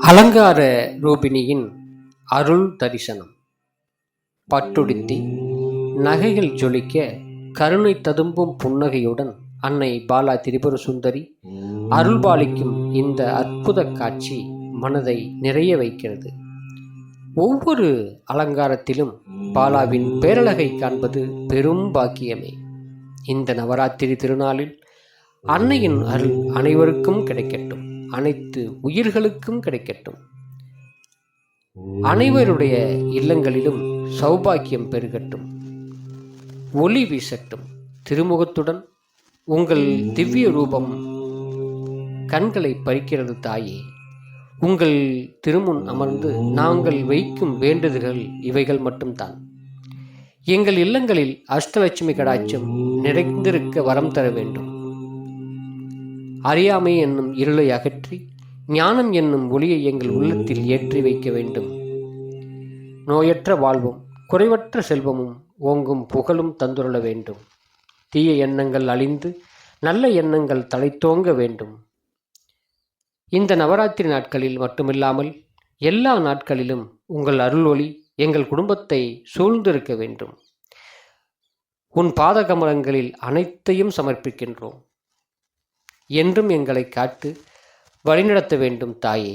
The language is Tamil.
அலங்கார ரூபிணியின் அருள் தரிசனம். பட்டுடுத்தி நகைகள் ஜொலிக்க கருணை ததும்பும் புன்னகையுடன் அன்னை பாலா திரிபுர சுந்தரி அருள்பாலிக்கும் இந்த அற்புத காட்சி மனதை நிறைய வைக்கிறது. ஒவ்வொரு அலங்காரத்திலும் பாலாவின் பேரழகை காண்பது பெரும் பாக்கியமே. இந்த நவராத்திரி திருநாளில் அன்னையின் அருள் அனைவருக்கும் கிடைக்கட்டும். அனைத்து உயிர்களுக்கும் கிடைக்கட்டும். அனைவருடைய இல்லங்களிலும் சௌபாக்கியம் பெருகட்டும். ஒளி வீசட்டும் திருமுகத்துடன். உங்கள் திவ்ய ரூபம் கண்களை பறிக்கிறது தாயே. உங்கள் திருமுன் அமர்ந்து நாங்கள் வைக்கும் வேண்டுதல்கள் இவைகள் மட்டும்தான். எங்கள் இல்லங்களில் அஷ்டலட்சுமி கடாட்சம் நிறைந்திருக்க வரம் தர வேண்டும். அறியாமை என்னும் இருளை அகற்றி ஞானம் என்னும் ஒளியை எங்கள் உள்ளத்தில் ஏற்றி வைக்க வேண்டும். நோயற்ற வாழ்வும் குறைவற்ற செல்வமும் ஓங்கும் புகழும் தந்துருள வேண்டும். தீய எண்ணங்கள் அழிந்து நல்ல எண்ணங்கள் தலைத்தோங்க வேண்டும். இந்த நவராத்திரி நாட்களில் மட்டுமில்லாமல் எல்லா நாட்களிலும் உங்கள் அருள் ஒளி எங்கள் குடும்பத்தை சூழ்ந்திருக்க வேண்டும். உன் பாதகமலங்களில் அனைத்தையும் சமர்ப்பிக்கின்றோம். என்றும் எங்களை காட்டு வழிநடத்த வேண்டும் தாயே.